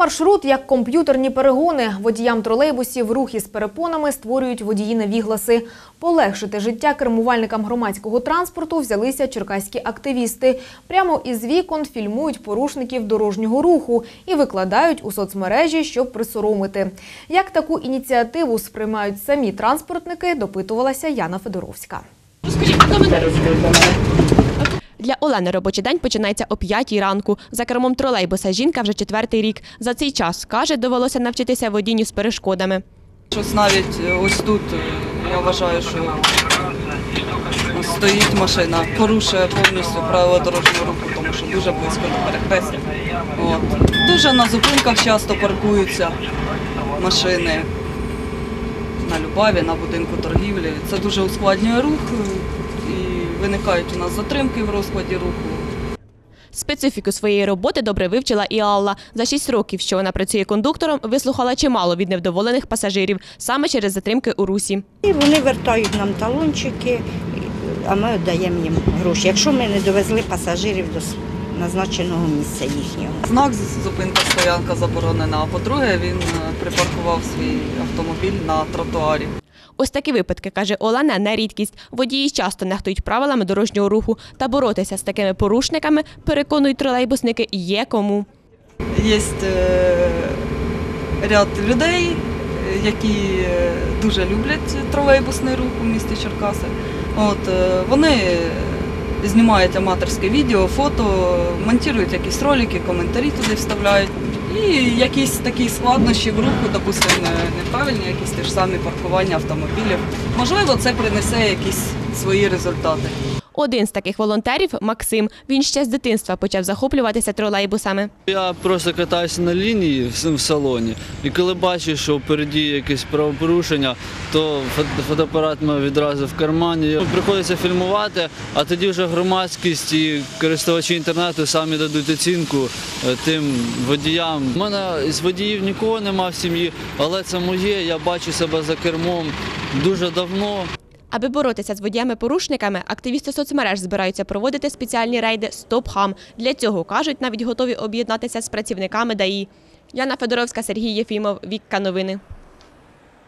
Маршрут як комп'ютерні перегони. Водіям тролейбусів рух із перепонами створюють водії невігласи. Полегшити життя кермувальникам громадського транспорту взялися черкаські активісти. Прямо із вікон фільмують порушників дорожнього руху і викладають у соцмережі, щоб присоромити. Як таку ініціативу сприймають самі транспортники, допитувалася Яна Федоровська. Для Олени робочий день починається о 5 ранку. За кермом тролейбуса жінка вже четвертий рік. За цей час, каже, довелося навчитися водінню з перешкодами. Щось навіть е, ось тут е, я вважаю, що стоїть машина, порушує повністю правила дорожнього руху, тому що дуже близько до перехрестя. От. Дуже на зупинках часто паркуються машини на Любаві, на будинку торгівлі. Це дуже ускладнює рух е, і виникають у нас затримки в розкладі руху. Специфіку своєї роботи добре вивчила і Алла. За 6 років, що вона працює кондуктором, вислухала чимало від невдоволених пасажирів саме через затримки у русі. І вони вертають нам талончики, а ми віддаємо їм гроші, якщо ми не довезли пасажирів до назначеного місця їхнього. Знак зупинка стоянка заборонена. А по-друге, він е, припаркував свій автомобіль на тротуарі. Ось такі випадки, каже Олена, не рідкість. Водії часто нехтують правилами дорожнього руху та боротися з такими порушниками, переконують тролейбусники, є кому. Є е, ряд людей, які е, дуже люблять тролейбусний рух у місті Черкаси. От, е, вони знімають аматорське відео, фото, монтують якісь ролики, коментарі туди вставляють. І якісь такі складнощі в руху, допустимо, неправильні, якісь теж самі паркування автомобілів. Можливо, це принесе якісь свої результати. Один з таких волонтерів Максим. Він ще з дитинства почав захоплюватися тролейбусами. Я просто катаюся на лінії в салоні, і коли бачу, що впереді якесь правопорушення, то фото- фотоапарат має відразу в кармані. Приходиться фільмувати, а тоді вже громадськість і користувачі інтернету самі дадуть оцінку е, тим водіям. У мене з водіїв нікого нема в сім'ї, але це моє. Я бачу себе за кермом дуже давно. Аби боротися з водіями-порушниками, активісти соцмереж збираються проводити спеціальні рейди «Стоп-хам». Для цього, кажуть, навіть готові об'єднатися з працівниками ДАІ. Яна Федоровська, Сергій Єфімов, Вікка Новини.